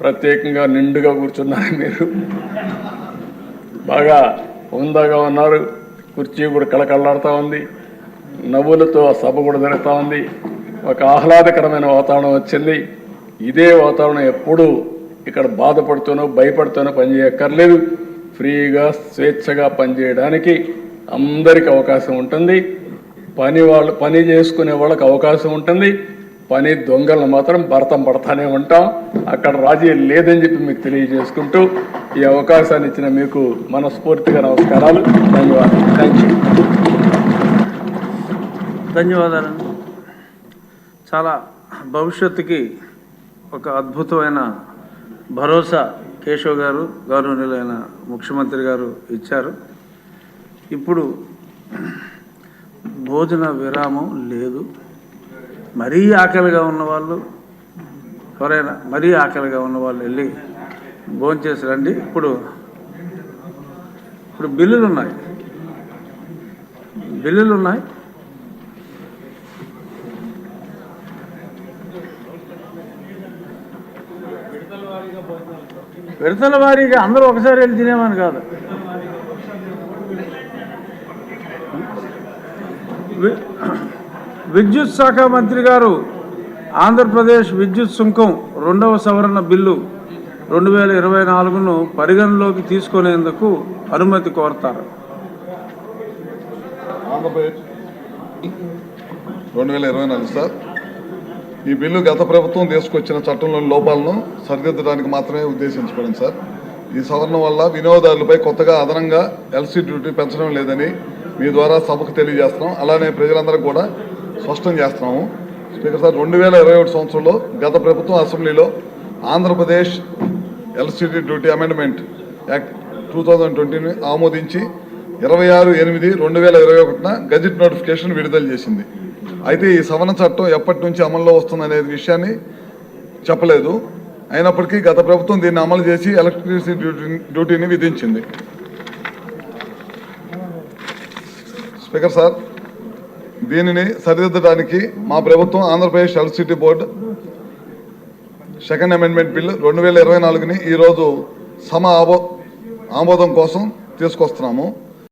ప్రత్యేకంగా నిండుగా కూర్చున్నారు మీరు. బాగా హుందాగా ఉన్నారు. కుర్చీ కూడా కళకళలాడుతూ ఉంది. నవ్వులతో ఆ సభ కూడా జరుగుతూ ఉంది. ఒక ఆహ్లాదకరమైన వాతావరణం వచ్చింది. ఇదే వాతావరణం ఎప్పుడూ ఇక్కడ బాధపడుతూనో భయపడుతూనో పనిచేయక్కర్లేదు. ఫ్రీగా స్వేచ్ఛగా పనిచేయడానికి అందరికీ అవకాశం ఉంటుంది. పని వాళ్ళు పని చేసుకునే వాళ్ళకి అవకాశం ఉంటుంది. పని దొంగలను మాత్రం భర్తం పడతానే ఉంటాం. అక్కడ రాజీ లేదని చెప్పి మీకు తెలియజేసుకుంటూ ఈ అవకాశాన్ని ఇచ్చిన మీకు మనస్ఫూర్తిగా నమస్కారాలు. ధన్యవాదాలు. థ్యాంక్ యూ ధన్యవాదాలండి. చాలా భవిష్యత్తుకి ఒక అద్భుతమైన భరోసా కేశవ్ గారు గౌరవనీయులైన ముఖ్యమంత్రి గారు ఇచ్చారు. ఇప్పుడు భోజన విరామం లేదు. మరీ ఆకలిగా ఉన్నవాళ్ళు ఎవరైనా మరీ ఆకలిగా ఉన్నవాళ్ళు వెళ్ళి భోంచేసి రండి. ఇప్పుడు ఇప్పుడు బిల్లులు ఉన్నాయి. బిల్లులు ఉన్నాయి. విడతల వారీగా అందరూ ఒకసారి వెళ్ళి తినేమని కాదు. వి- విద్యుత్ శాఖ మంత్రి గారు ఆంధ్రప్రదేశ్ విద్యుత్ సుంకం రెండవ సవరణ బిల్లు రెండు వేల ఇరవై నాలుగును పరిగణలోకి తీసుకునేందుకు అనుమతి కోరతారు. రెండు వేల ఇరవై నాలుగు సార్ ఈ బిల్లు గత ప్రభుత్వం తీసుకొచ్చిన చట్టంలోని లోపాలను సరిదిద్దడానికి మాత్రమే ఉద్దేశించబడింది సార్. ఈ సవరణ వల్ల వినియోగదారులపై కొత్తగా అదనంగా ఎల్సీ డ్యూటీ పెంచడం లేదని మీ ద్వారా సభకు తెలియజేస్తున్నాం. అలానే ప్రజలందరూ కూడా స్పష్టం చేస్తున్నాము. స్పీకర్ సార్ రెండు వేల ఇరవై ఒకటి సంవత్సరంలో గత ప్రభుత్వం అసెంబ్లీలో Andhra Pradesh electricity duty amendment act two thousand ట్వంటీని ఆమోదించి ఇరవై ఆరు ఎనిమిది రెండు వేల ఇరవై ఒకటిన గజెట్ నోటిఫికేషన్ విడుదల చేసింది. అయితే ఈ సవరణ చట్టం ఎప్పటి నుంచి అమల్లో వస్తుందనే విషయాన్ని చెప్పలేదు. అయినప్పటికీ గత ప్రభుత్వం దీన్ని అమలు చేసి ఎలక్ట్రిసిటీ డ్యూటీ డ్యూటీని విధించింది. స్పీకర్ సార్ దీనిని సరిదిద్దడానికి మా ప్రభుత్వం Andhra Pradesh electricity board second amendment bill రెండు వేల ఇరవై నాలుగుని ఈరోజు సమ ఆమో ఆమోదం కోసం తీసుకొస్తున్నాము.